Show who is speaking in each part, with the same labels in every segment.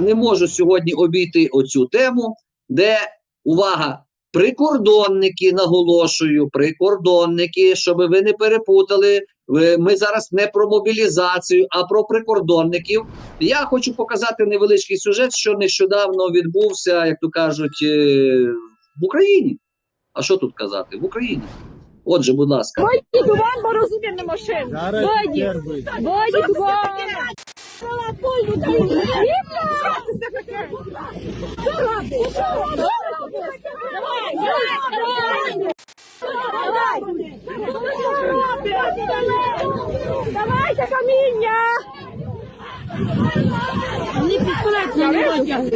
Speaker 1: не можу сьогодні обійти оцю тему, де увага. Прикордонники, наголошую, прикордонники, щоб ви не перепутали. Ми зараз не про мобілізацію, а про прикордонників. Я хочу показати невеличкий сюжет, що нещодавно відбувся, як то кажуть, е, в Україні. А що тут казати? В Україні. Отже, будь ласка.
Speaker 2: Войдіть вон, бо розумірне машин. Войдіть. Войдіть вон. Давай, давай, давай. Давайте каміння. Ні, пістолет не витягли.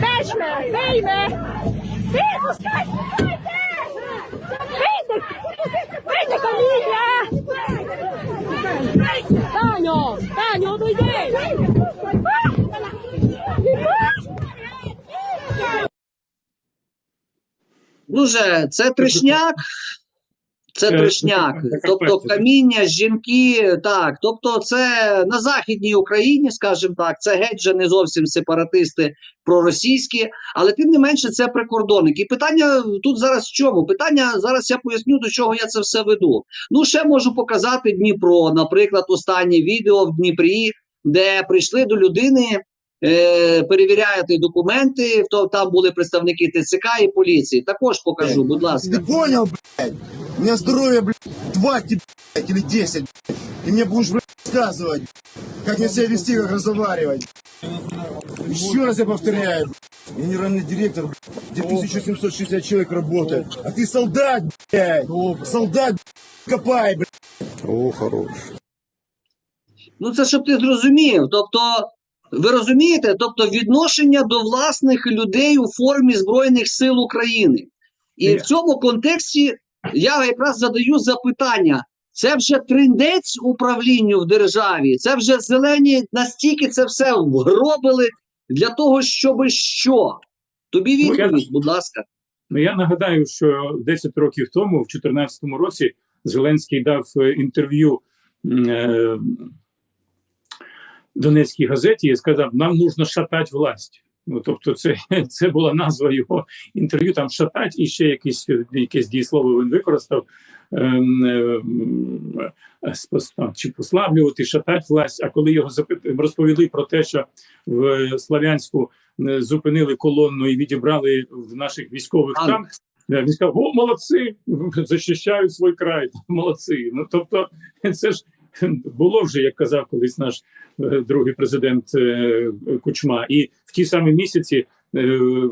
Speaker 2: Печме, вийме. Ти, пускайте. Вийди, вийди каміння. Таню, Таню, одійди.
Speaker 1: Дуже це тришняк. Це тришняк.
Speaker 3: це
Speaker 1: Тобто каміння, жінки, так. Тобто, це на Західній Україні, скажімо так, це геть же не зовсім сепаратисти проросійські, але тим не менше це прикордонники. І питання тут зараз в чому? Питання зараз я поясню, до чого я це все веду. Ну, ще можу показати Дніпро, наприклад, останнє відео в Дніпрі, де прийшли до людини. Е, перевіряти документи, то там були представники ТЦК і поліції. Також покажу, будь ласка.
Speaker 4: Ты понял, блядь? У меня здоровье, блядь, 20, блядь, или 10, блядь. И мне будешь, блядь, рассказывать, как мне себя вести, как разговаривать. Еще раз я повторяю, блядь, генеральный директор, блядь, где 1760 человек работает. А ты солдат, блядь. Солдат, блядь, копай, блядь. О, хорош.
Speaker 1: Ну, це щоб ти зрозумів. Тобто, ви розумієте, тобто відношення до власних людей у формі Збройних сил України. І
Speaker 3: Ні.
Speaker 1: в цьому контексті я якраз задаю запитання: це вже триндець управлінню в державі, це вже зелені настільки це все вгробили для того, щоб що? Тобі
Speaker 3: Ну, я-
Speaker 1: будь ласка.
Speaker 3: Ну я нагадаю, що 10 років тому, в 2014 році, Зеленський дав е, інтерв'ю е, Донецькій газеті і сказав: нам нужно шатати власть. Ну, тобто, це, це була назва його інтерв'ю. Там шатать і ще якісь, якесь дієслово він використав. ем, ем, е, Чи послаблювати, шатать власть. А коли його запит- розповіли про те, що в Славянську е, зупинили колонну і відібрали в наших військових
Speaker 1: Танк.
Speaker 3: танк. е, Він сказав: О, молодці! Захищають свій край. Молодці. Ну тобто, це ж було вже, як казав колись наш е, другий президент е, Кучма, і в ті самі місяці е,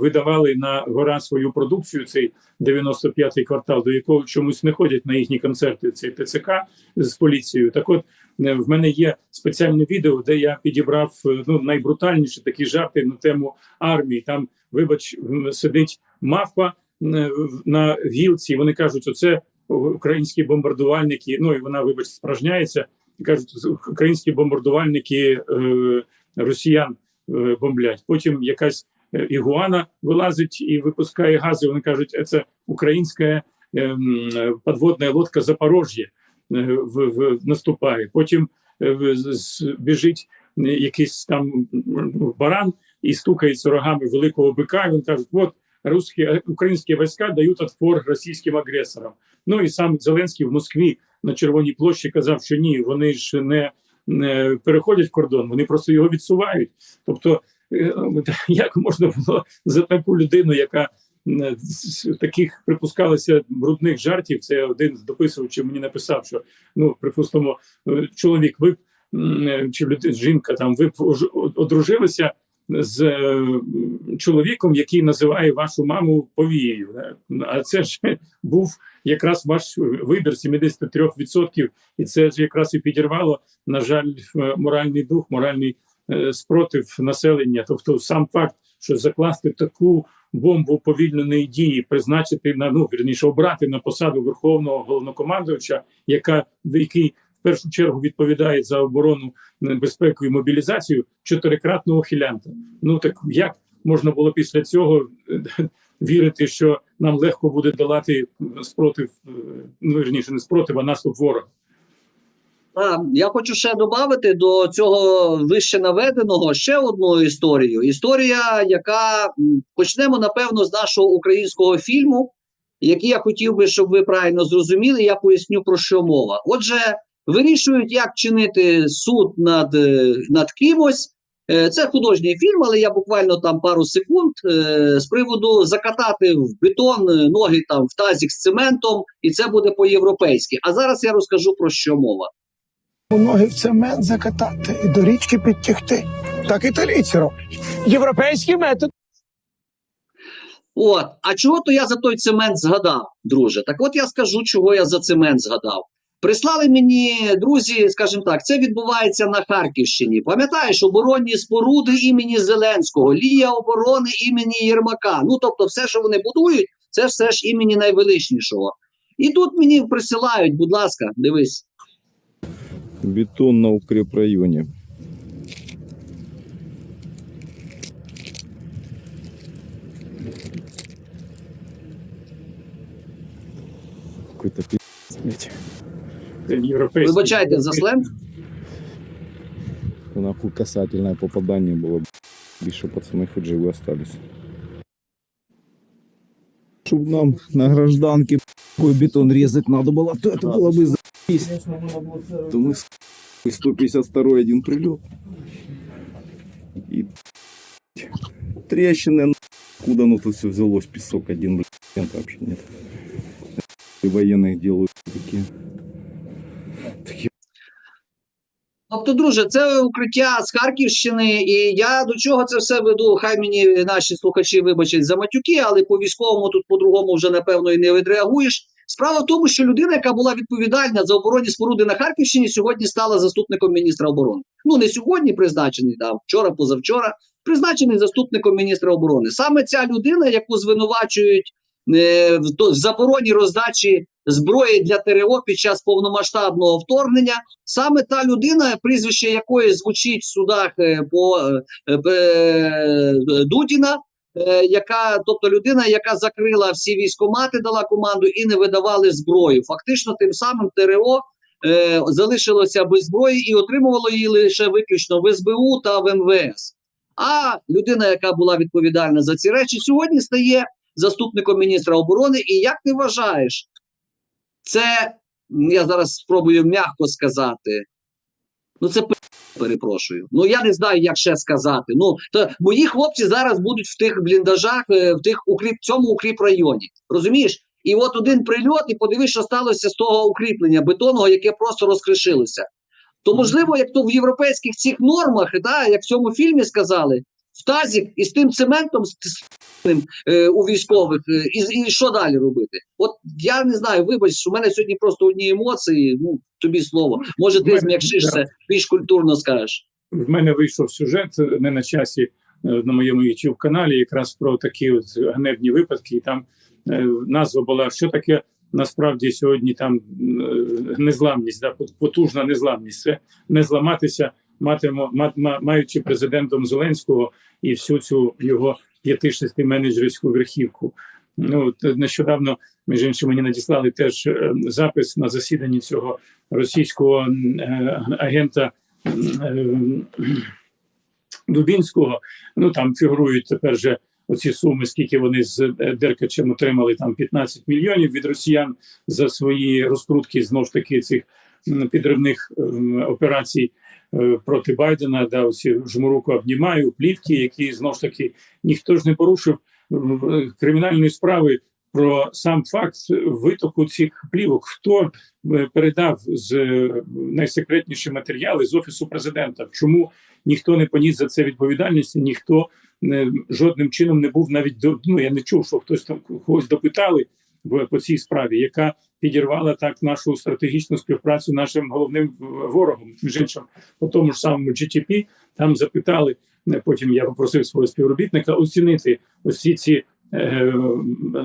Speaker 3: видавали на гора свою продукцію. Цей 95-й квартал, до якого чомусь не ходять на їхні концерти. Цей ТЦК з поліцією. Так, от в мене є спеціальне відео, де я підібрав ну найбрутальніші такі жарти на тему армії. Там, вибач, сидить мавпа на гілці. Вони кажуть, оце українські бомбардувальники. Ну і вона, вибач, спражняється. і Кажуть, українські бомбардувальники е, росіян е, бомблять. Потім якась е, ігуана вилазить і випускає гази. Вони кажуть, це українська ем, подводна лодка Запорожжя в, в наступає. Потім е, біжить якийсь там баран і стукається рогами великого бика. і Він каже: от русські е, українські війська дають отпор російським агресорам. Ну і сам Зеленський в Москві на Червоній площі казав, що ні, вони ж не, не переходять кордон, вони просто його відсувають. Тобто, е, як можна було за таку людину, яка е, з таких припускалося брудних жартів. Це один з дописувачів мені написав, що ну припустимо, е, чоловік, ви чи жінка там ви одружилися з е, чоловіком, який називає вашу маму повією. А це ж був якраз ваш вибір 73%, і це ж якраз і підірвало, на жаль, е, моральний дух, моральний е, спротив населення. Тобто, сам факт, що закласти таку бомбу повільненої дії, призначити на ну вірніше обрати на посаду верховного головнокомандувача, яка в який першу чергу відповідає за оборону е, безпеку і мобілізацію чотирикратного ухилянта. Ну так як можна було після цього е, вірити, що нам легко буде долати спротив, е, ну вірніше, не спротив, а наступ ворога.
Speaker 1: Я хочу ще додати до цього вище наведеного ще одну історію. Історія, яка почнемо напевно з нашого українського фільму, який я хотів би, щоб ви правильно зрозуміли. Я поясню про що мова. Отже, вирішують, як чинити суд над, е, над кимось. Е, Це художній фільм, але я буквально там пару секунд е, з приводу закатати в бетон ноги там в тазік з цементом, і це буде по-європейськи. А зараз я розкажу про що мова.
Speaker 5: ноги в цемент закатати і до річки підтягти. Так італійці роблять. Європейський метод.
Speaker 1: От, а чого то я за той цемент згадав, друже? Так от я скажу, чого я за цемент згадав. Прислали мені друзі, скажімо так, це відбувається на Харківщині. Пам'ятаєш, оборонні споруди імені Зеленського, лія оборони імені Єрмака. Ну тобто, все, що вони будують, це все ж імені найвеличнішого. І тут мені присилають, будь ласка, дивись.
Speaker 6: Бетон на укрепрайоне. Какой-то.
Speaker 3: Це європейський.
Speaker 1: Вибачайте за сленг.
Speaker 6: Нахуй касательное попадание было. б***ь. Більше пацаны хоть живы остались. Чтоб нам на гражданке такой бетон резать надо было, то это было бы за***ись. То мы с 152 один прилет. И трещины, на- откуда оно тут все взялось, песок один, блядь, вообще нет. И военных делают. Такие
Speaker 1: Тобто, друже, це укриття з Харківщини, і я до чого це все веду? Хай мені наші слухачі вибачать за матюки, але по військовому тут по-другому вже напевно і не відреагуєш. Справа в тому, що людина, яка була відповідальна за оборонні споруди на Харківщині, сьогодні стала заступником міністра оборони. Ну не сьогодні призначений, там вчора, позавчора, призначений заступником міністра оборони. Саме ця людина, яку звинувачують е, в в забороні роздачі зброї для ТРО під час повномасштабного вторгнення, саме та людина, прізвище якої звучить в судах е, по е, е, Дудіна, яка, тобто людина, яка закрила всі військомати, дала команду і не видавали зброю. Фактично, тим самим ТРО залишилося без зброї і отримувало її лише виключно в СБУ та в МВС. А людина, яка була відповідальна за ці речі, сьогодні стає заступником міністра оборони. І як ти вважаєш, це я зараз спробую м'яко сказати. Ну, це перепрошую. Ну я не знаю, як ще сказати. Ну то мої хлопці зараз будуть в тих бліндажах, е, в тих укріп цьому укріп районі. Розумієш? І от один прильот, і подивись, що сталося з того укріплення бетонного, яке просто розкришилося. То можливо, як то в європейських цих нормах, да, як в цьому фільмі сказали, в тазік із тим цементом е, у військових, е, і, і що далі робити? От я не знаю, вибач, в мене сьогодні просто одні емоції. Ну тобі слово. Може, ти зм'якшишся, більш культурно скажеш.
Speaker 3: В мене вийшов сюжет е, не на часі е, на моєму youtube каналі, якраз про такі от ганебні випадки. І там е, назва була що таке насправді сьогодні там незламність, да, потужна незламність. Це не зламатися, маючи президентом Зеленського і всю цю його п'яти-шести менеджерську верхівку. Ну нещодавно між іншим мені надіслали теж е, запис на засіданні цього російського е, агента. е, Дубінського. Ну там фігурують тепер же оці суми, скільки вони з Деркачем отримали там 15 мільйонів від росіян за свої розкрутки знов ж таки цих підривних операцій проти Байдена. Да, оці жмуруку обнімаю, плівки, які знов ж таки ніхто ж не порушив е, кримінальної справи. Про сам факт витоку цих плівок, хто е, передав з е, найсекретніші матеріали з офісу президента, чому ніхто не поніс за це відповідальність, ніхто не, жодним чином не був навіть ну я не чув, що хтось там когось допитали по цій справі, яка підірвала так нашу стратегічну співпрацю нашим головним ворогом. Між іншим, по тому ж самому GTP, там запитали. е, Потім я попросив свого співробітника оцінити усі ці е,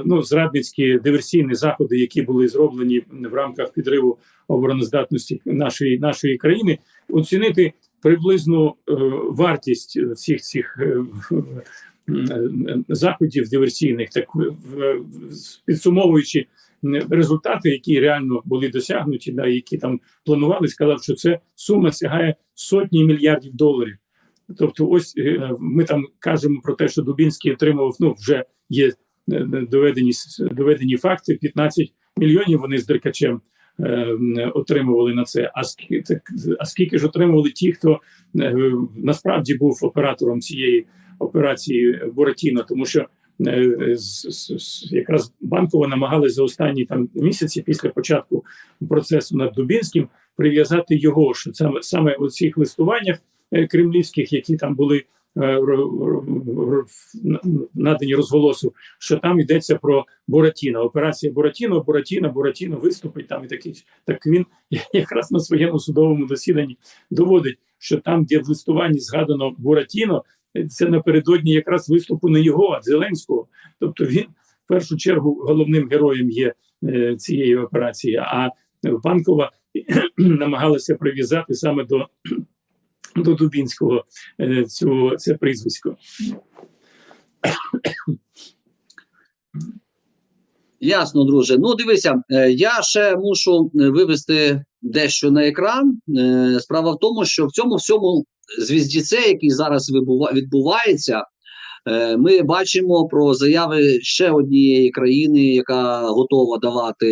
Speaker 3: ну, зрадницькі диверсійні заходи, які були зроблені в рамках підриву обороноздатності нашої нашої країни, оцінити приблизну е, вартість всіх цих е, заходів диверсійних, так підсумовуючи результати, які реально були досягнуті, да, які там планували, сказав, що це сума сягає сотні мільярдів доларів. Тобто, ось е, ми там кажемо про те, що Дубінський отримував, ну вже є е, доведені доведені факти. 15 мільйонів вони з Деркачем е, отримували на це. А скільки, а скільки ж отримували ті, хто е, насправді був оператором цієї операції Буратіно, тому що е, якраз банково намагалися за останні там місяці після початку процесу над Дубінським прив'язати його, що саме саме у цих листуваннях е, кремлівських, які там були е, надані розголосу, що там йдеться про Буратіно. Операція Буратіно, Буратіно, Буратіно виступить там і такий. Так він якраз на своєму судовому засіданні доводить, що там, де в листуванні згадано Буратіно, це напередодні якраз виступу не його, а Зеленського. Тобто він в першу чергу головним героєм є е, цієї операції. А Банкова намагалася прив'язати саме до, до Дубінського е, цю, це прізвисько.
Speaker 1: Ясно, друже. Ну, дивися, е, я ще мушу вивести дещо на екран. Справа в тому, що в цьому всьому звіздіце, який зараз відбувається, е, ми бачимо про заяви ще однієї країни, яка готова давати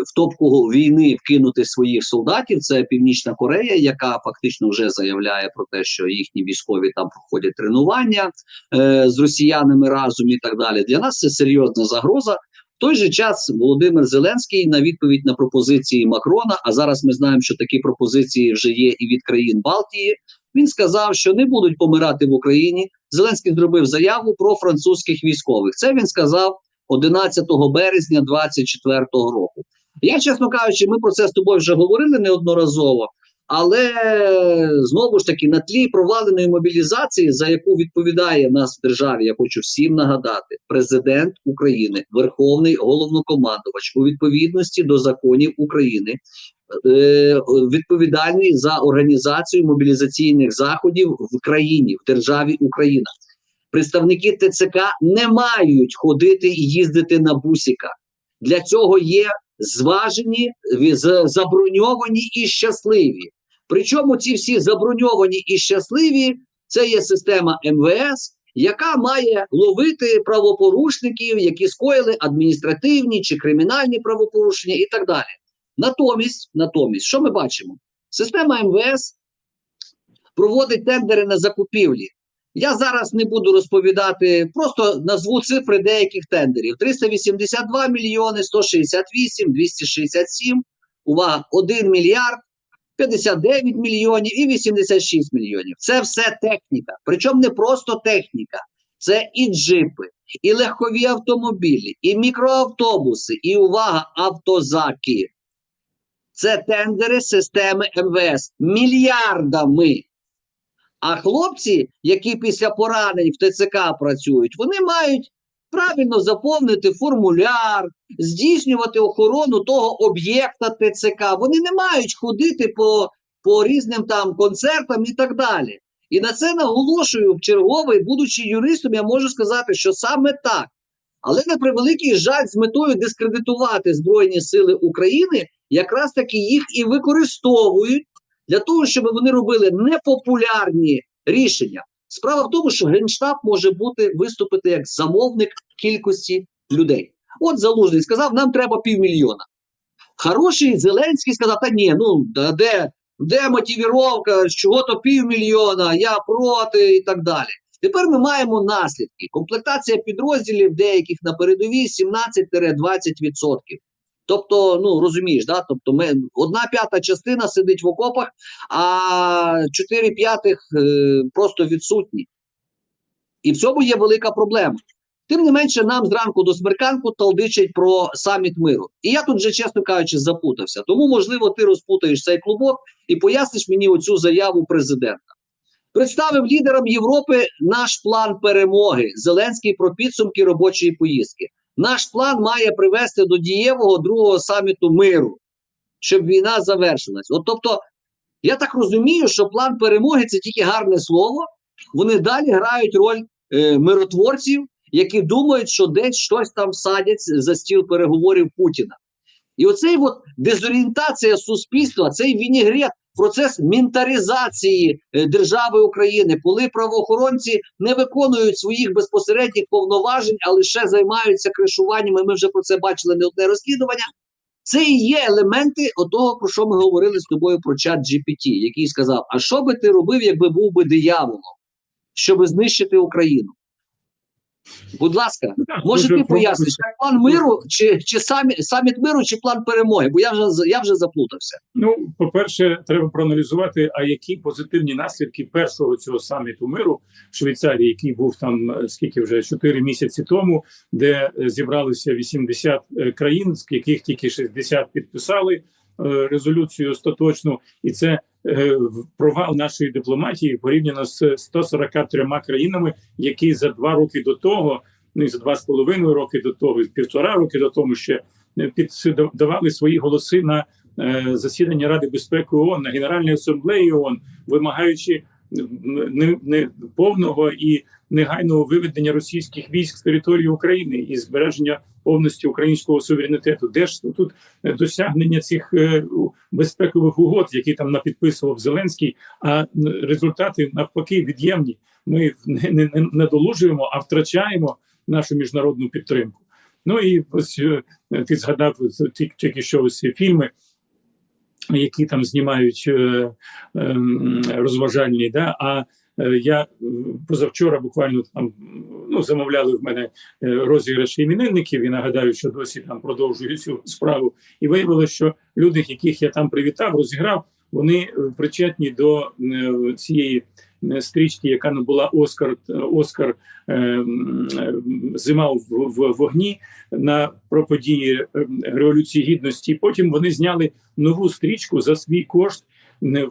Speaker 1: в топку війни вкинути своїх солдатів. Це Північна Корея, яка фактично вже заявляє про те, що їхні військові там проходять тренування е, з росіянами разом і так далі. Для нас це серйозна загроза. В той же час Володимир Зеленський на відповідь на пропозиції Макрона. А зараз ми знаємо, що такі пропозиції вже є і від країн Балтії. Він сказав, що не будуть помирати в Україні. Зеленський зробив заяву про французьких військових. Це він сказав 11 березня 2024 року. Я, чесно кажучи, ми про це з тобою вже говорили неодноразово. Але знову ж таки на тлі проваленої мобілізації, за яку відповідає нас в державі, я хочу всім нагадати, президент України, Верховний головнокомандувач у відповідності до законів України, відповідальний за організацію мобілізаційних заходів в країні, в державі Україна. Представники ТЦК не мають ходити і їздити на бусіка. Для цього є зважені, заброньовані і щасливі. Причому ці всі заброньовані і щасливі це є система МВС, яка має ловити правопорушників, які скоїли адміністративні чи кримінальні правопорушення, і так далі. Натомість, натомість, що ми бачимо? Система МВС проводить тендери на закупівлі. Я зараз не буду розповідати, просто назву цифри деяких тендерів: 382 мільйони, 168, 267, увага, 1 мільярд, 59 мільйонів і 86 мільйонів. Це все техніка. Причому не просто техніка, це і джипи, і легкові автомобілі, і мікроавтобуси, і увага, автозаки. Це тендери системи МВС мільярдами. А хлопці, які після поранень в ТЦК працюють, вони мають правильно заповнити формуляр, здійснювати охорону того об'єкта ТЦК. Вони не мають ходити по, по різним там концертам і так далі. І на це наголошую в черговий, будучи юристом, я можу сказати, що саме так. Але на превеликий жаль, з метою дискредитувати Збройні Сили України, якраз таки їх і використовують для того, щоб вони робили непопулярні рішення. Справа в тому, що генштаб може бути виступити як замовник кількості людей. От Залужний сказав, нам треба півмільйона. Хороший Зеленський сказав: та ні, ну де, де мотивіровка, чого то півмільйона, я проти і так далі. Тепер ми маємо наслідки. Комплектація підрозділів деяких на передовій 17-20%. Тобто, ну розумієш, да? тобто ми одна п'ята частина сидить в окопах, а чотири п'ятих е, просто відсутні. І в цьому є велика проблема. Тим не менше, нам зранку до смерканку талдичать про саміт миру. І я тут вже, чесно кажучи, запутався. Тому, можливо, ти розпутаєш цей клубок і поясниш мені оцю заяву президента. Представив лідерам Європи наш план перемоги. Зеленський про підсумки робочої поїздки. Наш план має привести до дієвого другого саміту миру, щоб війна завершилась. От тобто, я так розумію, що план перемоги це тільки гарне слово. Вони далі грають роль е, миротворців які думають, що десь щось там садять за стіл переговорів Путіна. І оцей от дезорієнтація суспільства, цей вінігрет, процес ментаризації е, держави України, коли правоохоронці не виконують своїх безпосередніх повноважень, а лише займаються кришуваннями. Ми вже про це бачили не одне розслідування. Це і є елементи того, про що ми говорили з тобою про чат GPT, який сказав: А що би ти робив, якби був би дияволом, щоб знищити Україну? Будь ласка, може ти поясниш, план миру, чи, чи самі, саміт миру, чи план перемоги? Бо я вже я вже заплутався.
Speaker 3: Ну, по-перше, треба проаналізувати, а які позитивні наслідки першого цього саміту миру в Швейцарії, який був там е, скільки вже 4 місяці тому, де е, зібралися 80 е, країн, з яких тільки 60 підписали резолюцію остаточну, і це провал нашої дипломатії порівняно з 143 країнами, які за два роки до того. Ну і за два з половиною роки до того, і півтора роки до того ще е, під свої голоси на е, засідання Ради безпеки ООН, на Генеральній асамблеї ООН, вимагаючи не, не повного і негайного виведення російських військ з території України і збереження повністю українського суверенітету. Де ж тут е, досягнення цих е, безпекових угод, які там напідписував Зеленський, а результати навпаки від'ємні. Ми не, не, не надолужуємо, а втрачаємо нашу міжнародну підтримку. Ну і ось е, ти згадав тільки, що ось фільми, які там знімають е, ем, розважальні. Да? А е, я е, позавчора буквально там ну, замовляли в мене е, розіграш іменинників, і нагадаю, що досі там продовжую цю справу. І виявилося, що люди, яких я там привітав, розіграв, вони е, причетні до е, цієї е, стрічки, яка набула Оскар Оскар е, е, Зима в, в вогні на про події е, революції гідності. Потім вони зняли нову стрічку за свій кошт, в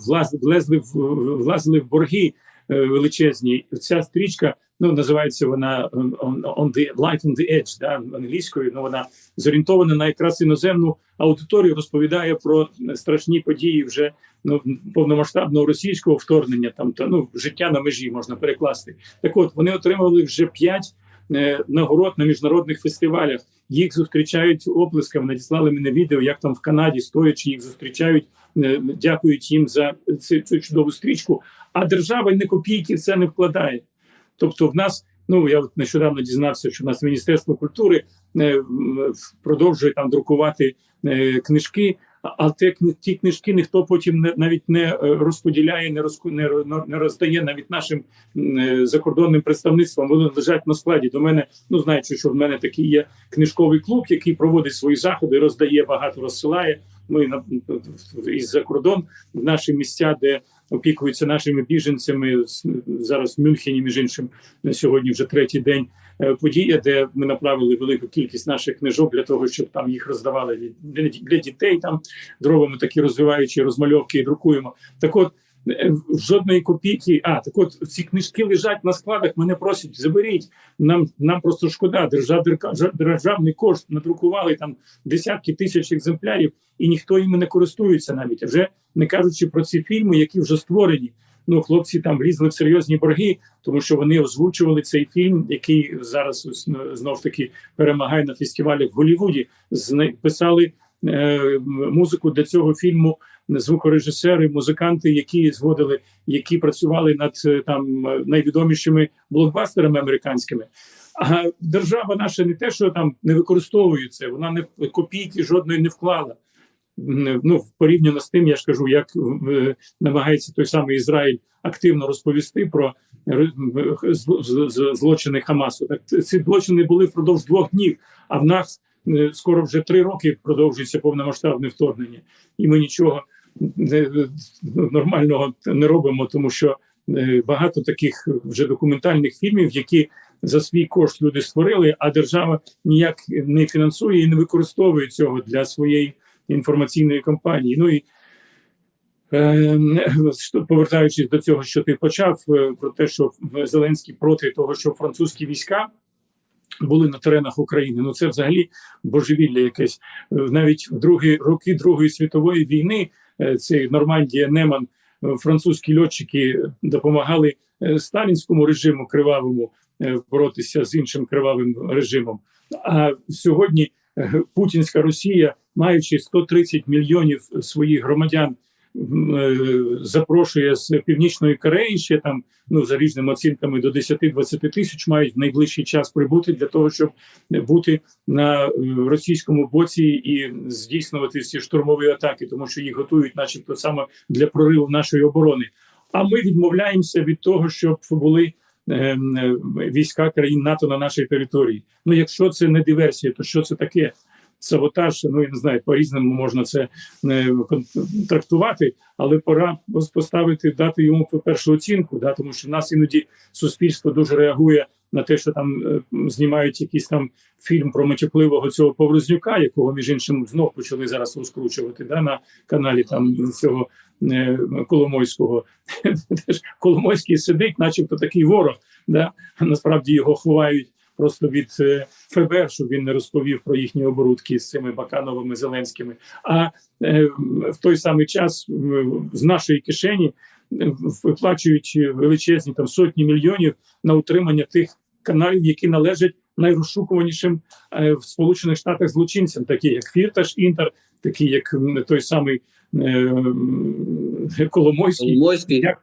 Speaker 3: влазили в борги е, величезні. Ця стрічка ну називається вона е, on, the Light on the Edge, да, англійською. Ну вона зорієнтована на якраз іноземну аудиторію, розповідає про страшні події вже ну повномасштабного російського вторгнення. Там та ну життя на межі можна перекласти. Так, от вони отримали вже п'ять е, нагород на міжнародних фестивалях. Їх зустрічають оплесками. Надіслали мене відео, як там в Канаді стоячи їх зустрічають, е, дякують їм за цю чудову стрічку. А держава ні копійки в це не вкладає. Тобто, в нас, ну я от нещодавно дізнався, що в нас Міністерство культури е, продовжує там друкувати е, книжки. а- те ті книжки ніхто потім не навіть не е, розподіляє, не розку не, не роздає навіть нашим закордонним представництвам. Вони лежать на складі. До мене, ну знаючи, що в мене такий є книжковий клуб, який проводить свої заходи, роздає багато, розсилає. Ми на із за кордон в наші місця, де опікуються нашими біженцями зараз в Мюнхені, між іншим на сьогодні вже третій день е, подія, де ми направили велику кількість наших книжок для того, щоб там їх роздавали для дітей. Там дровами такі розвиваючі розмальовки і друкуємо. Так от. Е, Жодної копійки. А так, от ці книжки лежать на складах. Мене просять заберіть. Нам нам просто шкода. Держав, державний кошт надрукували там десятки тисяч екземплярів, і ніхто їми не користується навіть. Вже не кажучи про ці фільми, які вже створені. Ну, хлопці там влізли в серйозні борги, тому що вони озвучували цей фільм, який зараз ну, знов таки перемагає на фестивалях в Голлівуді. Писали е, музику для цього фільму звукорежисери, музиканти, які зводили, які працювали над е, там е, найвідомішими блокбастерами американськими. А держава наша не те, що там не використовує це, вона не копійки жодної не вклала. Ну, порівняно з тим, я ж кажу, як е, намагається той самий Ізраїль активно розповісти про злочини Хамасу. Так ці злочини були впродовж двох днів, а в нас е, скоро вже три роки продовжується повномасштабне вторгнення, і ми нічого нормального не робимо, тому що е, багато таких вже документальних фільмів, які за свій кошт люди створили, а держава ніяк не фінансує і не використовує цього для своєї інформаційної кампанії. Ну і е, повертаючись до цього, що ти почав, е, про те, що Зеленський проти того, що французькі війська. Були на теренах України. Ну це взагалі божевілля якесь. Е, Навіть в другі роки Другої світової війни е, цей Нормандія Неман е, французькі льотчики допомагали сталінському режиму кривавому боротися з іншим кривавим режимом. А сьогодні путінська Росія, маючи 130 мільйонів своїх громадян, запрошує з північної Кореї ще там, ну за різними оцінками, до 10-20 тисяч мають в найближчий час прибути для того, щоб бути на е, російському боці і здійснювати ці штурмові атаки, тому що їх готують, начебто, саме для прориву нашої оборони. А ми відмовляємося від того, щоб були е, війська країн НАТО на нашій території. Ну, якщо це не диверсія, то що це таке? Саботаж, ну я не знаю, по-різному можна це е, кон- трактувати, але пора поставити, дати йому першу оцінку, да, тому що в нас іноді суспільство дуже реагує на те, що там е, знімають якийсь там фільм про матюкливого цього Поврознюка, якого між іншим знов почали зараз розкручувати да, на каналі там цього е, Коломойського. Коломойський сидить, начебто такий ворог. Да? Насправді його ховають просто від е, ФБР, щоб він не розповів про їхні оборудки з цими Бакановими Зеленськими. А е, в той самий час з нашої кишені е, виплачують величезні там сотні мільйонів на утримання тих каналів, які належать найрозшукуванішим в Сполучених Штатах злочинцям, такі як Фірташ Інтер, такі як той самий Коломойський.
Speaker 1: Коломойський.
Speaker 3: Як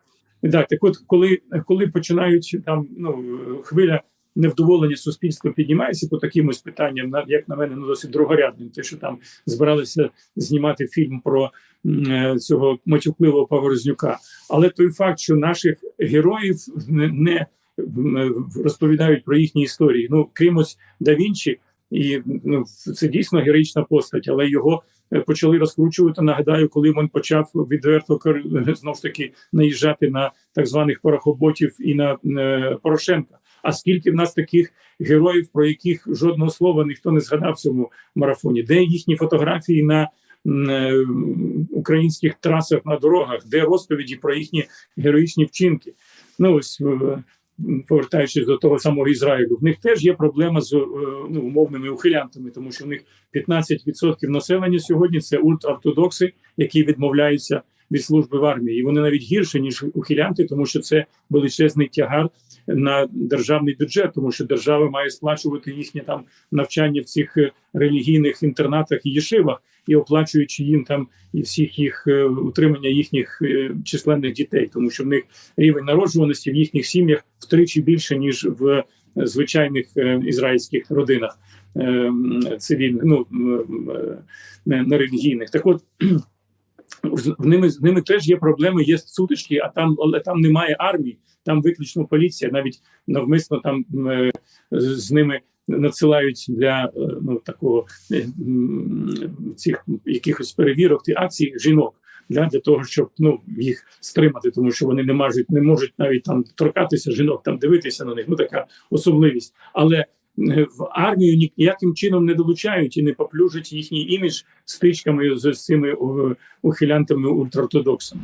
Speaker 3: так, так от, коли, коли починають там ну хвиля невдоволення суспільства піднімається по таким ось питанням, як на мене, ну досить другорядним. Те, що там збиралися знімати фільм про е, цього матюкливого Паворознюка. Але той факт, що наших героїв не, не розповідають про їхні історії. Ну крім ось да Вінчі, і ну це дійсно героїчна постать, але його е, почали розкручувати. Нагадаю, коли він почав відверто знову ж таки наїжджати на так званих порохоботів і на е, Порошенка. А скільки в нас таких героїв, про яких жодного слова ніхто не згадав в цьому марафоні? Де їхні фотографії на е, українських трасах на дорогах, де розповіді про їхні героїчні вчинки? Ну ось е, повертаючись до того самого Ізраїлю, в них теж є проблема з е, ну, умовними ухилянтами, тому що в них 15% населення сьогодні це ультраортодокси, які відмовляються від служби в армії. І вони навіть гірше ніж ухилянти, тому що це величезний тягар на державний бюджет, тому що держава має сплачувати їхнє там навчання в цих е, релігійних інтернатах і єшивах, і оплачуючи їм там і всіх їх е, утримання їхніх е, численних дітей, тому що в них рівень народжуваності в їхніх сім'ях втричі більше ніж в звичайних ізраїльських родинах цивільних, ну не, релігійних. Так от в ними з ними теж є проблеми, є сутички, а там але там немає армії, там виключно поліція. Навіть навмисно там е, з ними надсилають для е, ну такого е, цих якихось перевірок ті акцій жінок. Для, для того щоб ну їх стримати, тому що вони не можуть не можуть навіть там торкатися жінок, там дивитися на них. Ну така особливість. Але в армію ніяким чином не долучають і не поплюжать їхній імідж стичками з цими о, ухилянтами ультраортодоксами.